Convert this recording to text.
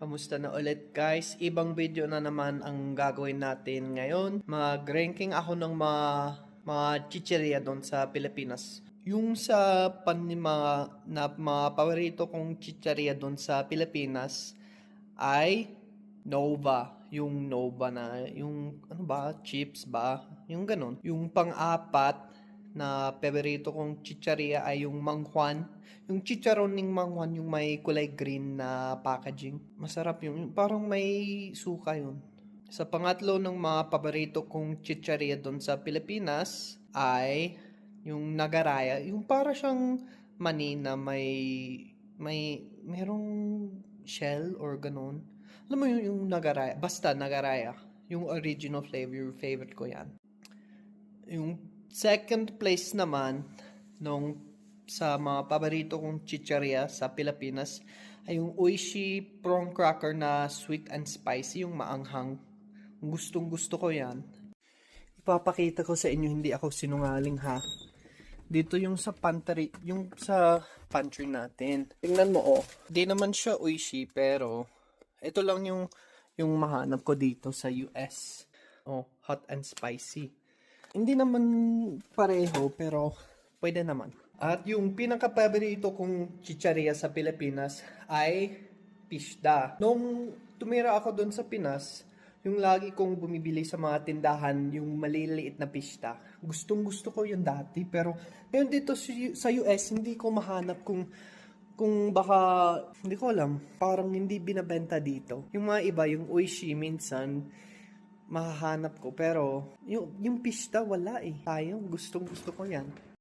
Kamusta na ulit guys? Ibang video na naman ang gagawin natin ngayon. Mag-ranking ako ng mga, mga chicheria doon sa Pilipinas. Yung sa pan mga, na, mga paborito kong chicheria doon sa Pilipinas ay Nova. Yung Nova na, yung ano ba, chips ba? Yung ganun. Yung pang-apat na paborito kong chicharia ay yung Mang Juan. Yung chicharon ng Mang Juan, yung may kulay green na packaging. Masarap yung parang may suka yun. Sa pangatlo ng mga paborito kong chicharia doon sa Pilipinas ay yung Nagaraya. Yung para siyang mani na may may merong shell or ganun. Alam mo yung, yung Nagaraya? Basta Nagaraya. Yung original flavor, favorite ko yan. Yung second place naman nung sa mga paborito kong chicharia sa Pilipinas ay yung Oishi prawn cracker na sweet and spicy, yung maanghang. Gustong gusto ko yan. Ipapakita ko sa inyo, hindi ako sinungaling ha. Dito yung sa pantry, yung sa pantry natin. Tingnan mo oh. Di naman siya Oishi pero ito lang yung yung mahanap ko dito sa US. Oh, hot and spicy. Hindi naman pareho, pero pwede naman. At yung pinaka-paborito kong chicharia sa Pilipinas ay Pishda. Nung tumira ako doon sa Pinas, yung lagi kong bumibili sa mga tindahan, yung maliliit na pista. Gustong gusto ko yun dati, pero ngayon dito sa US, hindi ko mahanap kung kung baka, hindi ko alam, parang hindi binabenta dito. Yung mga iba, yung Oishi, minsan, mahahanap ko. Pero, yung, yung pista, wala eh. Tayo, gustong gusto ko yan.